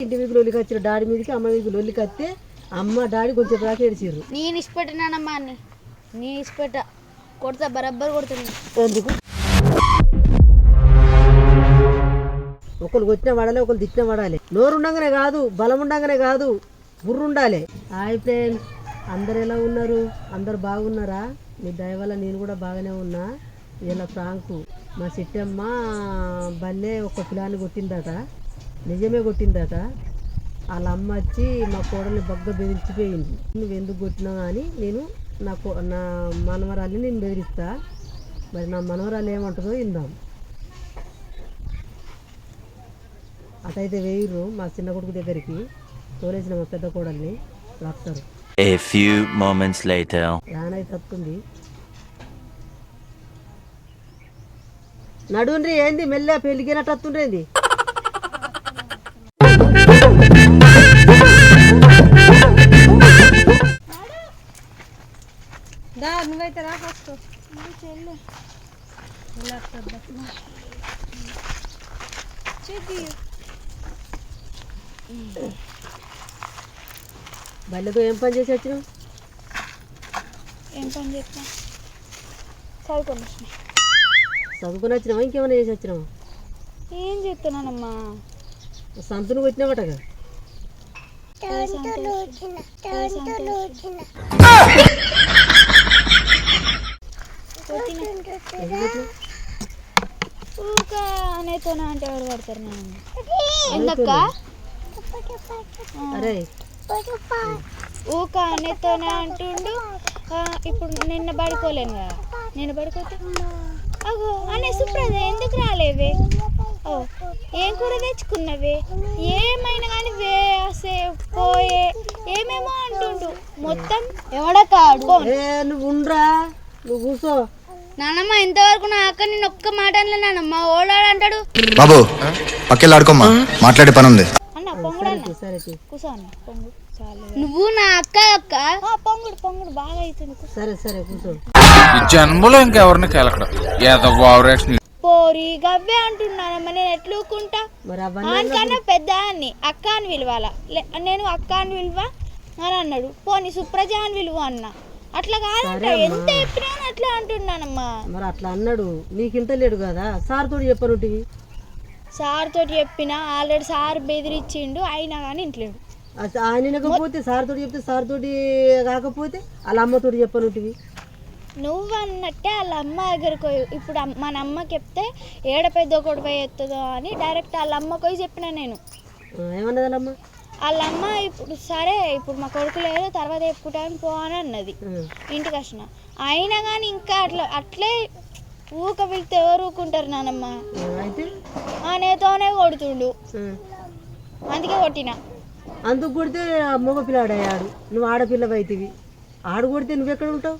ఇంటి మీకు లొల్లికి వచ్చిన డాడీ మీదకి అమ్మ మీకు లొల్లికి వస్తే అమ్మ డాడీ కొంచెం దాకా ఏడిచిర్రు నేను ఇష్టపెట్టినానమ్మా అన్ని. నేను ఇష్టపెట్ట కొడతా బరబ్బర్ కొడుతున్నా ఎందుకు? ఒకరు కొట్టిన పడాలి ఒకరు తిట్టిన పడాలి నోరు ఉండగానే కాదు బలం ఉండగానే కాదు బుర్రు ఉండాలి హాయ్ ఫ్రెండ్స్ అందరు ఎలా ఉన్నారు? అందరు బాగున్నారా? మీ దయ వల్ల నేను కూడా బాగానే ఉన్నా. ఇలా ప్రాంకు. మా సిట్టమ్మ బల్లే ఒక పిల్లాన్ని కొట్టిందట. నిజమే కొట్టిందట. వాళ్ళ అమ్మ వచ్చి మా కోడల్ని బగ్గ బెదిరించిపోయింది. నువ్వు ఎందుకు కొట్టినావు అని నేను నా కో నా మనవరాల్ని నేను బెదిరిస్తా. మరి నా మనవరాలు ఏమంటుందో ఇందాం అటైతే వేయరు మా చిన్న కొడుకు దగ్గరికి. తోలేసిన మా పెద్ద కోడల్ని వస్తారు A few moments later. రానైతే వస్తుంది నడుండ్రి ఏంది మెల్ల పెళ్ళికినట్టు వస్తుండ్రేంది దా నువ్వైతే రా ఫస్ట్ బల్లెతో ఏం పని చేసి వచ్చినావు? ఏం పని చెప్తా చదువుకొని వచ్చిన. చదువుకుని వచ్చినావా? ఇంకేమైనా చేసి వచ్చినావా? ఏం చెప్తున్నానమ్మా సంతును కొట్టినావటగా ఎందుకు కొట్టినావు? ఊక అనేతోనే అంటే ఎవరు పడతారు నేను ఎందుక్క అరే. ఊక అనేతోనే అంటుండు. ఇప్పుడు నిన్న పడుకోలేను కదా. నిన్న పడుకోతే అగో అనే సుప్రద ఎందుకు రాలేవే? ఏం కూర తెచ్చుకున్నవే? ఏమైనా కానీ వేసే పోయే ఏమేమో అంటుండు. మొత్తం ఎవడకాడు? నువ్వు ఉండ్రా. నువ్వు కూర్చో. నానమ్మ ఇంతవరకు నా అక్క నేను ఒక్క మాట అనలే నానమ్మ. ఓడాడు అంటాడు. బాబు పక్కెళ్ళి ఆడుకోమ్మా మాట్లాడే పని ఉంది అన్న పొంగుడు అన్న. పొంగుడు చాలు. నువ్వు నా అక్క అక్క? పొంగుడు పొంగుడు. బాగా అవుతుంది. సరే సరే కూర్చో. ఈ జన్మలో ఇంకెవరిని కెలకడం? ఏదో ఓవరాక్షన్ పోరి గవ్వే అంటున్నానమ్మ నేను ఎట్లుకుంటా ఆయనకన్నా పెద్ద అని అక్క అని పిలవాల? నేను అక్క అని పిలువ? అని అన్నాడు పోనీ సుప్రజ అని పిలువ అన్న. అట్లా కాదంట ఎంత చెప్పినా అట్లా అంటున్నానమ్మా. మరి అట్లా అన్నాడు నీకు ఇంత లేడు కదా? సార్ తోడు చెప్పనుంటివి సార్ తోటి చెప్పిన ఆల్రెడీ సార్ బెదిరించిండు అయినా కానీ ఇంట్లేడు. ఆయన వినకపోతే సార్ తోటి చెప్తే సార్ తోటి కాకపోతే వాళ్ళ అమ్మ తోటి చెప్పనుంటివి నువ్వు అన్నట్టే వాళ్ళ అమ్మ దగ్గరికి పోయి ఇప్పుడు మన అమ్మకి చెప్తే ఏడ పెద్ద కొడుకు ఎత్తుందో అని డైరెక్ట్ వాళ్ళ అమ్మకి పోయి చెప్పిన నేను. ఏమన్నది వాళ్ళ అమ్మ వాళ్ళ అమ్మ ఇప్పుడు సరే ఇప్పుడు మా కొడుకు లేదు తర్వాత చెప్పుకుంటాను పో అని అన్నది. ఇంటికి వచ్చిన. అయినా కానీ ఇంకా అట్లా అట్లే ఊక పిలితే ఎవరు ఊకుంటారు నానమ్మ? అనేతోనే కొడుతుండు. అందుకే కొట్టిన. అందుకు కొడితే మగ పిల్లాడయ్యాడు నువ్వు ఆడపిల్లవి అవుతుంది ఆడు కొడితే నువ్వెక్కడ ఉంటావు?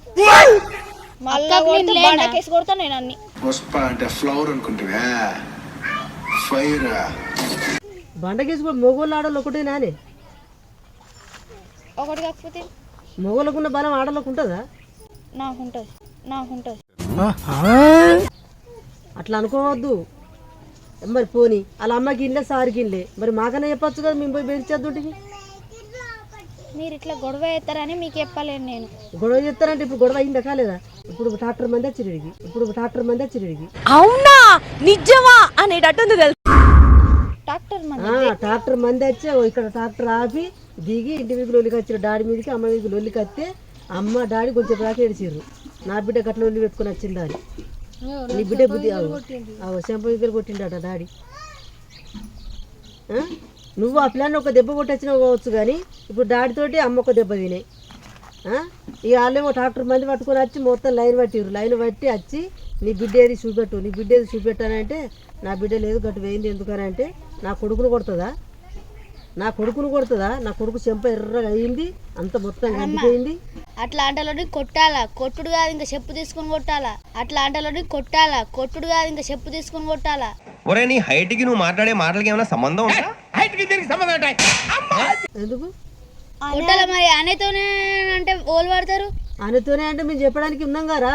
మళ్ళా కొడితే బండకేసి కొడతా నేను అన్ని. పుష్ప అంటే ఫ్లవర్ అనుకుంటువా? ఫైర్ బండకేసి కూడా మగోళ్ళు ఆడోళ్ళు ఒకటే నానే. ఒకటి కాకపోతే మగోళ్ళకున్న బలం ఆడోళ్ళకు ఉంటుందా? నాకుంటుంది నాకుంటుంది. అట్లా అనుకోవద్దు. మరి పోని వాళ్ళ అమ్మకి ఇల్లే సార్కి ఇల్లే మరి మాకన్నా చెప్పొచ్చు కదా మేము పోయి బెదిరిచేద్దుంటివి మీరు ఇట్లా గొడవ చేస్తారని మీకు చెప్పలేను నేను. గొడవ చేస్తారంటే ఇప్పుడు గొడవ అయిందా కాలేదా? ఇప్పుడు ట్రాక్టర్ మంది వచ్చిరిడికి ఇప్పుడు ట్రాక్టర్ మంది వచ్చిరిడికి అవునా? నిజమా? అనేటట్టుంది తెలుసు? డాక్టర్ మన ఆ, ట్రాక్టర్ మంది వచ్చి ఓ ఇక్కడ ట్రాక్టర్ ఆపి దిగి ఇంటి మీకు లొల్లికి వచ్చిన డాడీ మీదకి అమ్మ మీదకి లొల్లికి వస్తే అమ్మ డాడీ కొంచెం దాకా ఏడిచిర్రు. నా బిడ్డ గట్ల లొల్లి పెట్టుకుని వచ్చిందా అని. నీ బిడ్డ బుద్ధి చెంప దగ్గర కొట్టిండట డాడీ. ఆ? నువ్వు ఆ పిల్లని ఒక దెబ్బ కొట్టొచ్చినా పోవచ్చు కానీ ఇప్పుడు డాడీతోటి అమ్మ ఒక దెబ్బ తినే. ఇక వాళ్ళేమో ట్రాక్టర్ మంది పట్టుకొని వచ్చి మొత్తం లైన్ పట్టిర్రు. లైన్ పట్టి వచ్చి నీ బిడ్డ ఏది చూపెట్టు నీ బిడ్డ ఏది చూపెట్టానంటే నా బిడ్డ లేదు గట్టు వేయింది ఎందుకనంటే నా కొడుకును కొడుతుందా? నా కొడుకును కొడుతుందా? నా కొడుకు చెంప ఎర్రగా అయింది అంత మొత్తం గడ్డిపోయింది అట్లా అంటలోని కొట్టాలా? కొట్టుడు కాదు ఇంకా చెప్పు తీసుకొని కొట్టాలా? అట్లా అంటలోని కొట్టాలా? కొట్టుడు కాదు ఇంకా చెప్పు తీసుకొని కొట్టాలా? ఒరే నీ హైట్కి నువ్వు మాట్లాడే మాటలకి ఏమైనా సంబంధం ఉందా? ఎందుకు? కొట్టాలా మరి? అనేతోనే అంటే ఓలు పడతారు ఆయనతోనే అంటే మేము చెప్పడానికి ఉన్నాం గారా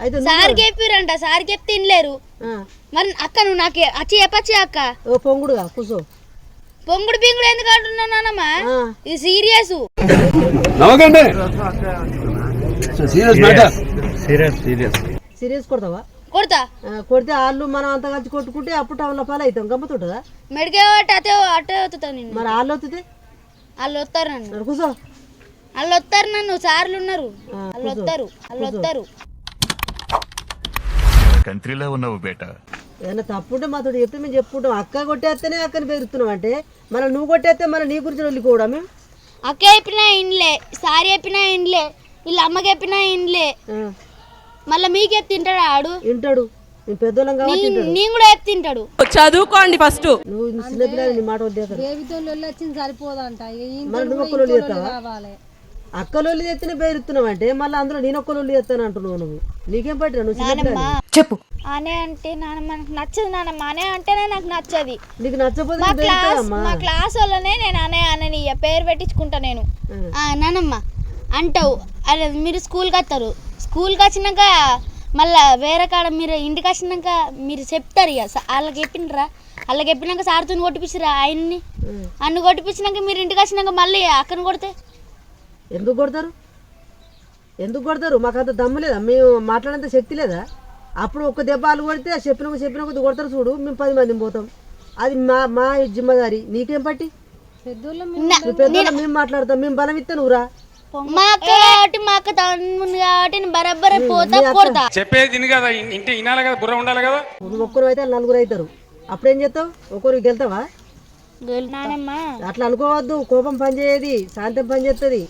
అయితే సార్ చెప్పిరంట సార్ చెప్తే తినలేరు మరి అక్క నువ్వు నాకు వచ్చి చెప్పచ్చు అక్క. ఓ పొంగుడుగా కూర్చో పొంగుడు పింగుడు ఎందుకు అంటున్నా నానమ్మ? ఆ. ఇది సీరియస్. సీరియస్ కొడతావా? కొడతా. కొడితే వాళ్ళు మనం అంత కలిసి కొట్టుకుంటే అప్పుడు టౌన్లో పాలు అవుతాం. గమ్మతుంటుందా? మెడికే పట్టి అటే అటే వత్తుతా నిన్ను మరి వాళ్ళు వస్తుంది వాళ్ళు వస్తారు నన్ను. కూర్చో. వాళ్ళు వస్తారు నన్ను సార్లు ఉన్నారు. ఆ, వాళ్ళు వస్తారు వాళ్ళు వస్తారు. కంట్రీలో ఉన్నావు బేట. ఏదైనా తప్పుంటే మాతో చెప్తే మేము చెప్పుకుంటాం. అక్క కొట్టేస్తేనే అక్కని పెరుగుతున్నాం అంటే మన నువ్వు కొట్టేస్తే మన నీ గురించి వెళ్ళిపోవడా మేము? అక్క చెప్పినా ఇండ్లే సారీ చెప్పినా ఇండ్లే వీళ్ళ అమ్మకి చెప్పినా ఇండ్లే మళ్ళీ మీకు చెప్తే తింటాడు ఆడు? పెద్దోళ్ళం కాబట్టి వింటాడు నేను కూడా చెప్తే తింటాడు? చదువుకోండి ఫస్ట్. నువ్వు చిన్నపిల్లలు నీ మాట వద్దే వచ్చింది సరిపోదంట. మరి నువ్వు ఒక్కలు చేస్తావా? అక్కలోళ్ళు చేస్తేనే బెరుతున్నావు అంటే మళ్ళీ అందులో నేను ఒక్కలోళ్ళు చేస్తాను అంటున్నావు నువ్వు. నీకేం పట్టినా నువ్వు చిన్నపిల్ల చెప్పు. అనే అంటే నానమ్మ నాకు నచ్చదు నానమ్మ. అనే అంటేనే నాకు నచ్చది. నీకు నచ్చపోతే మా క్లాస్ బెరుతావమ్మా మా క్లాస్ వాళ్ళనే నేను అనే అనని పేరు పెట్టించుకుంటా నేను. ఆ, నానమ్మ. అంటావు. అరే మీరు స్కూల్కి వస్తారు. స్కూల్కి వచ్చినాక మళ్ళా వేరే కాడ మీరు ఇంటికి వచ్చినాక మీరు చెప్తారు ఇక. వాళ్ళకి చెప్పిండ్రా. వాళ్ళకి చెప్పినాక సార్తో కొట్టిపించరా ఆయన్ని. అన్ను కొట్టిపించినాక మీరు ఇంటికి వచ్చినాక మళ్ళీ అక్కని కొడితే? ఎందుకు కొడతారు? ఎందుకు కొడతారు? మాకు అంత దమ్ము లేదా? మేము మాట్లాడేంత శక్తి లేదా? అప్పుడు ఒక్క దెబ్బ వాళ్ళు కొడితే చెప్పిన చెప్పిన కొద్ది కొడతారు చూడు మేము పది మంది పోతాం. అది మా మా జిమ్మదారి. నీకేం పట్టి? పెద్దోళ్ళం మేము మాట్లాడతాం మేము బలం ఇస్తే నువ్వురా మా అక్క కాబట్టి మా అక్క తమ్ముంది కాబట్టి నేను బరబ్బర పోతా కొడతా చెప్పేది తిని కదా ఇంటి వినాలి కదా బుర్ర ఉండాలి కదా? నువ్వు ఒక్కరు అయితే నలుగురు అవుతారు. అప్పుడేం చేస్తావు? ఒకరికి గెలుతావా? నానమ్మ అట్లా అనుకోవద్దు కోపం పనిచేయది శాంతం పనిచేస్తుంది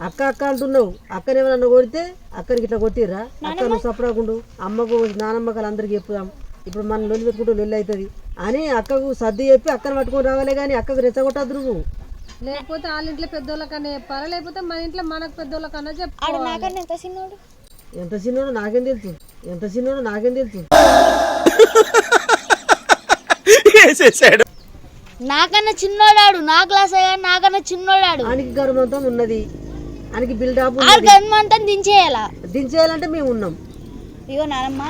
అక్క అక్క అంటున్నావు అక్కని ఏమైనా కొడితే అక్కనికి ఇట్లా కొట్టిర్రా? అక్క నువ్వు సపడకుండు అమ్మకు నానమ్మకలు అందరికి చెప్పుదాం. ఇప్పుడు మన లొల్లి పెట్టుకుంటూ లొల్లి అవుతుంది. అని అక్కకు సర్ది చెప్పి అక్కని పట్టుకొని రావాలి కానీ అక్కకు రెచ్చగొట్టద్దు నువ్వు. లేకపోతే వాళ్ళ ఇంట్లో పెద్దోళ్ళకన్నా చెప్పాలా? లేకపోతే మన ఇంట్లో మనకు పెద్దోళ్ళకన్నా ఆడు నాకన్నా ఎంత చిన్నోడు? ఎంత చిన్నోడో నాకేం తెలుసు. ఎంత చిన్నోడో నాకేం తెలుసు. నాకన్నా చిన్నోడాడు నా క్లాస్ అయ్యా నాకన్నా చిన్నోడాడు. ఆయనకి గర్భంతం ఉన్నది. ఆయనకి బిల్డప్ ఆడు గన్మంతా దించేయాలా? దించేయాలంటే మేము ఉన్నాం. ఇగో నానమ్మ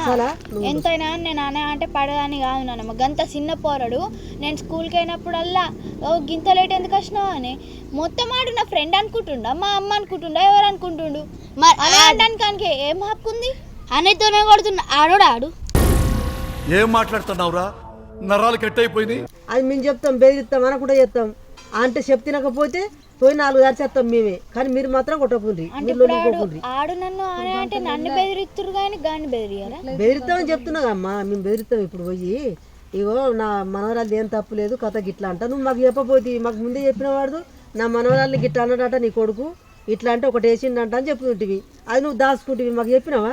ఎంతైనా నేను అనే అంటే పడదని కాదు నానమ్మ. గంత చిన్న పోరడు. నేను స్కూల్కి అయినప్పుడల్లా ఓ గింత లేట్ ఎందుకు వచ్చినావు అని. మొత్తం ఆడు నా ఫ్రెండ్ అనుకుంటుండా? మా అమ్మ అనుకుంటుండా? ఎవరు అనుకుంటుండు? మరి అనే అనడానికి ఏం హక్కు ఉంది? అనేతోనే కొడుతున్నా. ఆడోడు ఆడు. ఏం మాట్లాడుతున్నావురా? నరాలు కట్ అయిపోయింది అది మేము చెప్తాం బెదిరిస్తాం అనకుండా చేస్తాం అంటే చెప్తినకపోతే పోయి నాలుగు దాచేస్తాం మేమే. కానీ మీరు మాత్రం కొట్టకుండ్రి. మీరు కొట్టుకుండ్రి ఆడు నన్ను అనే అంటే నన్ను బెదిరిస్తురు కానీ గాని బెదిరియాలా బెదిరిస్తామని చెప్తున్నా అమ్మా. మేము బెదిరిస్తాం ఇప్పుడు పోయి. ఇగో నా మనవరాలు ఏం తప్పు లేదు కథ గిట్లా అంట. నువ్వు మాకు చెప్పబోతే మాకు ముందే చెప్పిన వాడు నా మనవరాల్ని గిట్లా అన్నాడట నీ కొడుకు ఇట్లా అంటే ఒకటి వేసిండంట అని చెప్తుంటివి అది నువ్వు దాచుకుంటివి మాకు చెప్పినావా?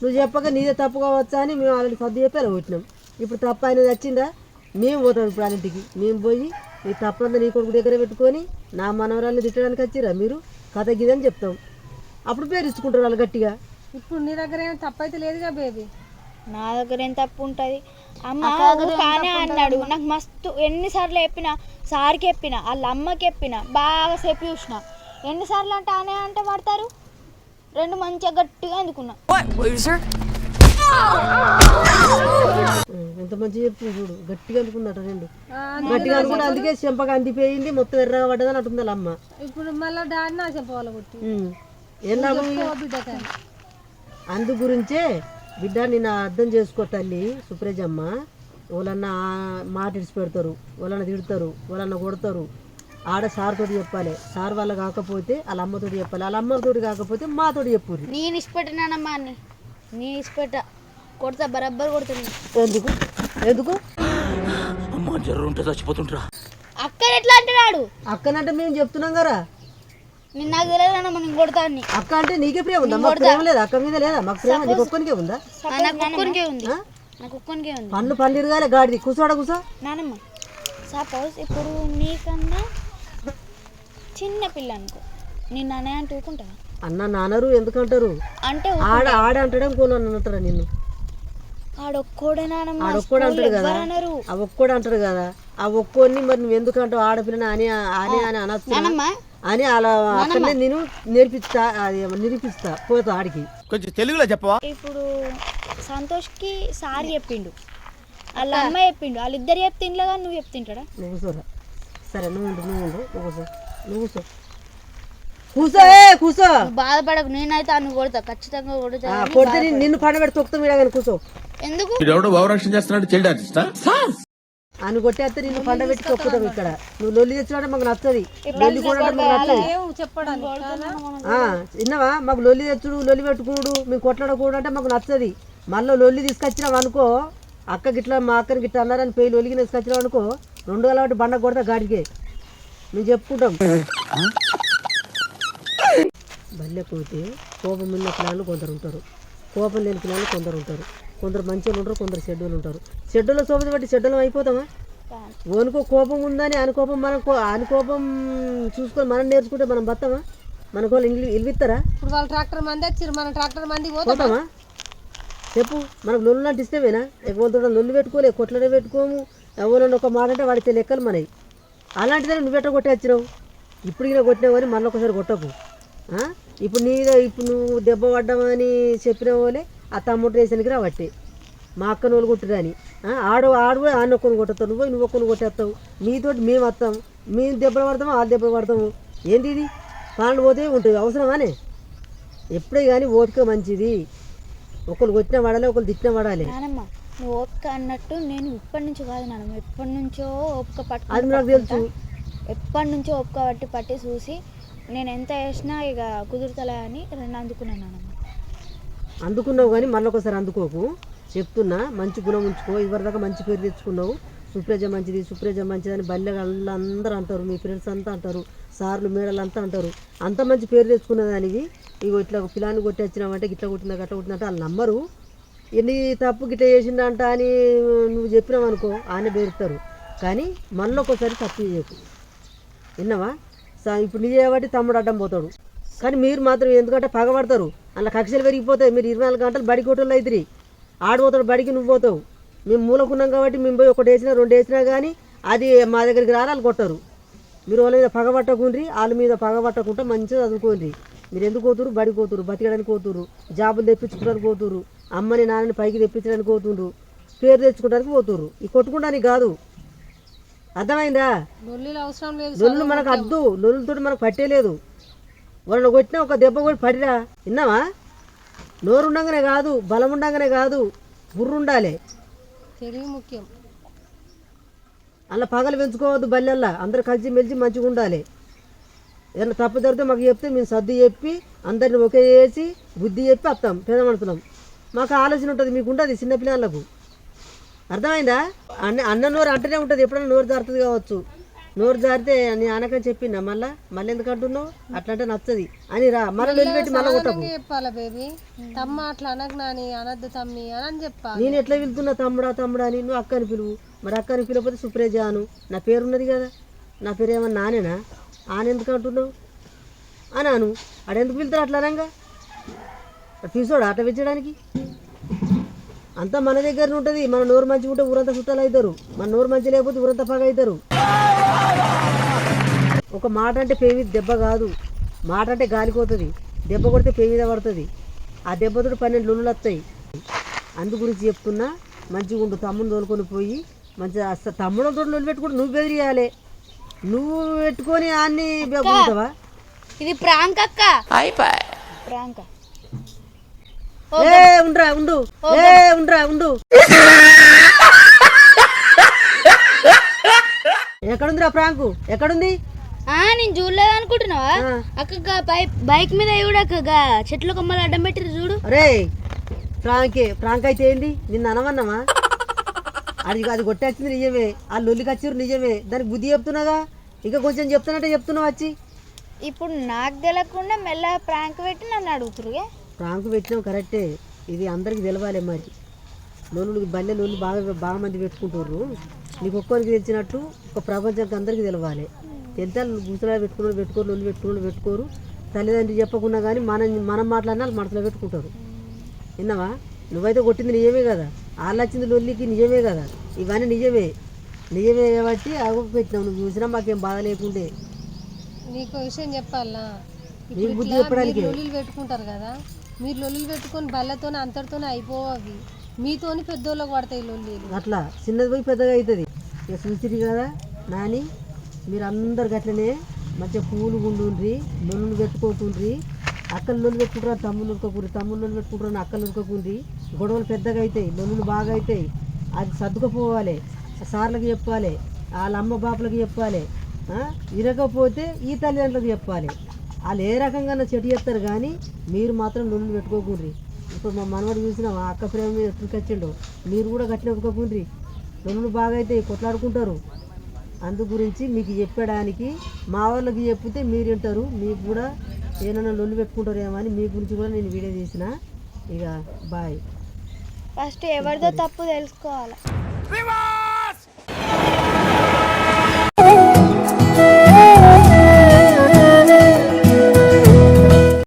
నువ్వు చెప్పక నీదే తప్పు కావచ్చా అని మేము వాళ్ళని సర్ది చెప్పి అలా కొట్టినాం. ఇప్పుడు తప్పు అనేది వచ్చిందా మేము పోతాం ఇప్పుడు ఇంటికి. మేము పోయి నీ తప్పంతా నీ కొడుకు దగ్గర పెట్టుకొని నా మనవరాల్ని తిట్టడానికి వచ్చిరా మీరు? కథ గిదని చెప్తాం. అప్పుడు పేరించుకుంటారు వాళ్ళు గట్టిగా. ఇప్పుడు నీ దగ్గర ఏం తప్పైతే లేదుగా బేబీ. నా దగ్గర ఏం తప్పు ఉంటుంది? అమ్మ కానీ అన్నాడు. నాకు మస్తు ఎన్నిసార్లు చెప్పిన సార్కి చెప్పిన వాళ్ళ అమ్మకి చెప్పిన బాగా సేపు చూసిన. ఎన్నిసార్లు అంటే అనే అంటే పడతారు? రెండు మంచిగా గట్టిగా అందుకున్నా. ఎంత మంచిగా చెప్తుంది చూడు. గట్టిగా అనుకున్నట రెండు. గట్టిగా అనుకుంటే అందుకే చెంపగా అందిపోయింది మొత్తం ఎర్రగా పడ్డదని అంటుంది వాళ్ళ అమ్మ. ఇప్పుడు మళ్ళీ డాడీ నా చెప్పవాలి కొట్టి. ఉమ్. ఏం లాభం? ఇక? బిడ్డకని అందు గురించే బిడ్డ నిన్ను అర్థం చేసుకో తల్లి సుప్రజమ్మ వాళ్ళన్న మాట ఇడిచి పెడతారు వాళ్ళన్న తిడతారు వాళ్ళన్న కొడతారు. ఆడ సార్ తోటి చెప్పాలి. సార్ వాళ్ళ కాకపోతే వాళ్ళ అమ్మతోటి చెప్పాలి. వాళ్ళ అమ్మతోటి కాకపోతే మాతోటి చెప్పుర్రి. నేను ఇష్టపెట్టినానమ్మా నేను ఇష్టపెట్ట కొడతా బరబ్బర్ కొడతా నేను. ఎందుకు? ఎందుకు అక్కడ ఎట్లా అంటున్నాడు? అక్కనంటే మేము చెప్తున్నాం కదా. నేను నాకు తెలియదు మనం కొడతా అని అక్క అంటే నీకే ప్రేమ ఉందా? మాకు ప్రేమ లేదా? అక్క మీద లేదా? మాకు ప్రేమ? నీకు ఒక్కనికే ఉందా? నాకు ఒక్కనికే ఉంది. నాకు ఒక్కనికే ఉంది. పన్ను పన్ను ఇరగాలి గాడిది. కూర్చోడ కూర్చో. నానమ్మ సపోజ్ ఇప్పుడు నీకన్నా చిన్న పిల్ల అనుకో. నేను అనే అంటే ఊకుంటావా అన్న నాన్నరు ఎందుకంటారు? అంటే ఆడ ఆడ అంటాడేం కోను అని అంటారా నిన్ను? ఆడొక్కోడే అంటాడు కదా? ఆ ఒక్కడు అంటాడు కదా? ఆ ఒక్కోని మరి నువ్వు ఎందుకంటావు ఆడపిల్లని అని అని అని అని అలా అక్కడనే నేను నేర్పిస్తా అది నిరూపిస్తా పోతా ఆడికి. కొంచెం తెలుగులో చెప్పవా? ఇప్పుడు సంతోష్కి సారి చెప్పిండు. వాళ్ళ అమ్మ చెప్పిండు. వాళ్ళిద్దరు చెప్తే ఇంట్లో కానీ నువ్వు చెప్తుంటాడా నువ్వు కూర్చోరా సరే నువ్వు ఉండు నువ్వు ఉండు నువ్వు కూర్చో. నువ్వు కూర్చో. కూర్చో బాధపడకు. నేనైతే అన్ను కొడతా. ఖచ్చితంగా కొడతా. కొడితే నిన్ను పండబెట్టి తొక్కుతాం ఇలా కానీ కూర్చో. ఎందుకు? ఎవడో భావరక్షణ చేస్తున్నాడు చైల్డ్ ఆర్టిస్టా అని కొట్టేస్తే నిన్ను పండబెట్టి తొక్కుతాం ఇక్కడ. నువ్వు లొల్లి తెచ్చుకుంటే మాకు నచ్చది. లొల్లి కూడా మాకు నచ్చది? ఆ, విన్నావా? మాకు లొల్లి తెచ్చుడు లొల్లి పెట్టుకుడు మేము కొట్లాడకూడదు అంటే మాకు నచ్చది. మళ్ళీ లొల్లి తీసుకొచ్చినాం అనుకో అక్క గిట్లా మా అక్కని గిట్లా అన్నారని పోయి లొల్లికి తీసుకొచ్చినాం అనుకో రెండు వేల ఒకటి బండ కొడతా గాడికే. మేము చెప్పుకుంటాం. బల్లె పోతే కోపం ఉన్న పిల్లలు కొందరు ఉంటారు. కోపం లేని పిల్లలు కొందరు ఉంటారు. కొందరు మంచోళ్ళు ఉంటారు కొందరు చెడ్డోళ్ళు ఉంటారు. చెడ్డోళ్ళ సోపతి బట్టి చెడ్డోళ్ళం అయిపోతామా? ఓనుకో కోపం ఉందని అని కోపం మనం కో- అని కోపం చూసుకొని మనం నేర్చుకుంటే మనం బతామా మనకు వాళ్ళు ఇల్లు ఇల్లుస్తారా ఇప్పుడు వాళ్ళు ట్రాక్టర్ మంది వచ్చారు మన ట్రాక్టర్ మంది పోతాం పోతామా? చెప్పు మనకు లొల్లు అంటే ఇష్టమేనా ఎవరితో లొల్లు పెట్టుకోలే కొట్లనే పెట్టుకోము. ఎవరైనా ఒక మాట అంటే వాడితే లెక్కలు మనవి. అలాంటిదే నువ్వు ఎట్ట కొట్టే వచ్చినావు? ఇప్పుడు ఇలా కొట్టినావు కానీ మళ్ళీ ఒకసారి కొట్టకు? ఇప్పుడు నీ ఇప్పుడు నువ్వు దెబ్బ పడ్డామని చెప్పిన వాళ్ళే ఆ తమ్ముడు రేసానికి రాబట్టి మా అక్కను వాళ్ళు కొట్టురని ఆడు ఆడు కూడా ఆడిని ఒక్కని కొట్టేస్తావు. నువ్వు నువ్వు ఒక్కని కొట్టేస్తావు. మీతోటి మేము వస్తాం. మేము దెబ్బలు పడతాము వాళ్ళు దెబ్బలు పడతాము? ఏంటి ఇది? పాలు పోతే ఉంటుంది. అవసరమానే? ఎప్పుడే కానీ ఓపిక మంచిది. ఒకరు కొట్టిన పడాలి ఒకరు తిట్టిన పడాలి నువ్వు ఓపిక అన్నట్టు నేను ఇప్పటి నుంచి కాదు నానమ్మ. ఎప్పటి నుంచో ఓపిక పట్టు అది నాకు తెలుసు. ఎప్పటి నుంచో ఓపిక పట్టి పట్టి చూసి నేను ఎంత వేసినా ఇక కుదురుతలే అని రెండు అందుకున్నాను నానమ్మ. అందుకున్నావు కానీ మళ్ళీ ఒకసారి అందుకోకు. చెప్తున్నా మంచి గుణం ఉంచుకో. ఇవరిదాకా మంచి పేరు తెచ్చుకున్నావు. సుప్రజ మంచిది సుప్రజ మంచిది అని బల్లె అందరూ అంటారు. మీ ఫ్రెండ్స్ అంతా అంటారు. సార్లు మేడలు అంతా అంటారు. అంత మంచి పేరు తెచ్చుకున్న దానికి ఇగో ఇట్లా పిలాన్ని కొట్టి వచ్చినావంటే ఇట్లా కొట్టిందా గట్ల కొట్టిందంటే వాళ్ళు నమ్మరు. ఎన్ని తప్పు గిట్లా చేసిందంట అని నువ్వు చెప్పినావు అనుకో ఆయన బెరుతారు కానీ మళ్ళీ ఒకసారి తప్పు చేయకు. విన్నావా? సా ఇప్పుడు నీ చేయబట్టి తమ్ముడు అడ్డం పోతాడు. కానీ మీరు మాత్రం ఎందుకంటే పగబడతారు. అలా కక్షలు పెరిగిపోతాయి. మీరు ఇరవై నాలుగు గంటలు బడి కొట్టలు అవుతుంది ఆడిపోతాడు బడికి నువ్వు పోతావు. మేము మూలకున్నాం కాబట్టి మేము పోయి ఒకటి వేసినా రెండు వేసినా కానీ అది మా దగ్గరికి రాలి వాళ్ళు కొట్టరు. మీరు వాళ్ళ మీద పగబట్టకుండ్రి వాళ్ళ మీద పగబట్టకుండా మంచిగా చదువుకోండి మీరు ఎందుకు పోతురు బడి పోతురు బతికడానికి పోతురు జాబులు తెప్పించుకోవడానికి పోతురు అమ్మని నాన్నని పైకి తెప్పించడానికి పోతుండ్రు పేరు తెచ్చుకోవడానికి పోతురు ఈ కొట్టుకోవడానికి కాదు. అర్థమైందా? లొల్లు మనకు అద్దు. లొల్లుతో మనకు పట్టేలేదు వాళ్ళని కొట్టినా ఒక దెబ్బ కొట్టి పడిరా. విన్నావా? నోరు ఉండగానే కాదు బలం ఉండగానే కాదు బుర్రు ఉండాలి తెలివి ముఖ్యం. అలా పగలు పెంచుకోవద్దు బల్లెల్లా. అందరు కలిసి మెలిసి మంచిగా ఉండాలి. ఏదైనా తప్పు జరిగితే మాకు చెప్తే మేము సర్ది చెప్పి అందరిని ఒకే చేసి బుద్ధి చెప్పి వస్తాం పేదమడుతున్నాం మాకు ఆలోచన ఉంటుంది మీకు ఉంటుంది చిన్నపిల్లలకు. అర్థమైందా? అన్న అన్న నోరు అంటేనే ఉంటుంది ఎప్పుడైనా నోరు జారుతుంది కావచ్చు. నోరు జారితే నీ అనకని చెప్పిందా మళ్ళా? మళ్ళీ ఎందుకు అంటున్నావు? అట్లా అంటే నచ్చది. అని రా మళ్ళీ వెళ్ళిపెట్టి మళ్ళీ కొట్టకు. సమాధానంగా చెప్పాలా బేబీ? తమ్మ అట్లా అనకు నాని అనద్దు తమ్మి అని అని చెప్పాలి? నేను ఎట్లా వెళ్తున్నా తమ్ముడా తమ్ముడా అని? నువ్వు అక్కని పిలువు. మరి అక్కని పిలవకపోతే సుప్రేజ అను నా పేరు ఉన్నది కదా. నా పేరు ఏమన్నా నానేనా? ఆన ఎందుకు అంటున్నావు? అనాను. ఆడెందుకు పిలుతారు అట్లా అనగా? తీసుకోడు ఆట పెంచడానికి? అంతా మన దగ్గర ఉంటుంది. మన నోరు మంచిగా ఉంటే ఊరంతా చుట్టాలు అవుతారు. మన నోరు మంచి లేకపోతే ఊరంతా పగ అవుతారు. ఒక మాట అంటే మీద దెబ్బ కాదు. మాట అంటే గాలిపోతుంది దెబ్బ కొడితే పేయి మీద పడుతుంది. ఆ దెబ్బతో పన్నెండు లొల్లులు వస్తాయి అందు గురించి చెప్తున్నా మంచిగా ఉండు. తమ్ముడు తోలుకొని పోయి మంచిగా అస్సలు తమ్ముడు లొల్లు పెట్టుకుంటూ నువ్వు బెదిరియాలి నువ్వు పెట్టుకొని అన్ని బెగుతావా ఇది ప్రాంక్ అక్క. ప్రాంక్. ఏ ఉండ్రా ఉండు. ఏ ఉండ్రా ఉండు. ఎక్కడుందిరా ప్రాంకు ఎక్కడుంది? ఆ నేను చూడలేదు అనుకుంటున్నావా? ఆ. అక్క గా బై- బైక్ మీద కూడా అక్క గా చెట్ల కొమ్మలు అడ్డం పెట్టి చూడు. అరే ప్రాంకే ప్రాంక్ అయితే ఏంది? నిన్ను అనవన్నామా అది అది కొట్టేసింది నిజమే. ఆ లొల్లికి వచ్చిర్రు నిజమే. దానికి బుద్ధి చెప్తున్నాగా? ఇంకా కొంచెం చెప్తున్నట్టే చెప్తున్నావు వచ్చి ఇప్పుడు నాకు తెలియకుండా మెల్ల ప్రాంక్ పెట్టి నన్ను అడుగుతురుగా? ప్రాంక్ పెట్టినాం కరెక్టే. ఇది అందరికి తెలవాలి మరి. లోన్లు బల్లె లోన్లు బాగా బాగా మంది పెట్టుకుంటారు నీకు ఒక్కరికి తెలిసినట్టు ఒక ప్రపంచానికి అందరికీ తెలవాలి. తెలితే గుసలా పెట్టుకున్నారు పెట్టుకోరు లోన్లు పెట్టుకున్నారు పెట్టుకోరు. తల్లిదండ్రులు చెప్పకుండా కానీ మనం మనం మాట్లాడినా మనసులో పెట్టుకుంటారు. విన్నావా? నువ్వైతే కొట్టింది నిజమే కదా. వాళ్ళు వచ్చింది లొల్లికి నిజమే కదా. ఇవన్నీ నిజమే. నిజమే కాబట్టి అగొక పెట్టినావు. నువ్వు చూసినా మాకేం బాధ లేకుండే. నీకు విషయం చెప్పాలా? నీకు బుద్ధి చెప్పడానికి. లొల్లిలు పెట్టుకుంటారు కదా. మీరు లొల్లిలు పెట్టుకొని బల్లతోనే అంతటితోనే అయిపోవు అవి. మీతోని పెద్దోళ్ళకి పడతాయి లొల్లీలు అట్లా చిన్నది పోయి పెద్దగా అవుతుంది. ఇక చూసిరి కదా నాని మీరు అందరు గట్లనే మంచిగా పూలు గుండుండ్రి నొల్లు పెట్టుకోకుండ్రి అక్కలు నొల్లు పెట్టుకుంటారు తమ్ముళ్ళు ఉరుకోకుండ్రి తమ్ముళ్ళు నొల్లు పెట్టుకుంటారు అక్కలు ఉరుకోకుండ్రి గొడవలు పెద్దగా అవుతాయి నొల్లులు బాగా అవుతాయి అది సర్దుకుపోవాలి సార్లకు చెప్పాలి వాళ్ళ అమ్మ బాపులకు చెప్పాలి ఆ? ఇరగకపోతే ఈ తల్లిదండ్రులకు చెప్పాలి. వాళ్ళు ఏ రకంగా చెట్టు చేస్తారు కానీ మీరు మాత్రం నొల్లు పెట్టుకోకుండ్రి. ఇప్పుడు మా మనవడు చూసిన మా అక్క ప్రేమ మీద ఎప్పుడు వచ్చిండో మీరు కూడా గట్టిన ఉరుకోకుండ్రి నొల్లులు బాగా అవుతాయి కొట్లాడుకుంటారు. అందు గురించి మీకు చెప్పడానికి మా వాళ్ళకి చెప్తే మీరు వింటారు. మీకు కూడా ఏమైనా లొల్లు పెట్టుకుంటారేమో అని మీ గురించి కూడా నేను వీడియో తీసిన. ఇక బాయ్ ఫస్ట్ ఎవరిదో తప్పు తెలుసుకోవాలి?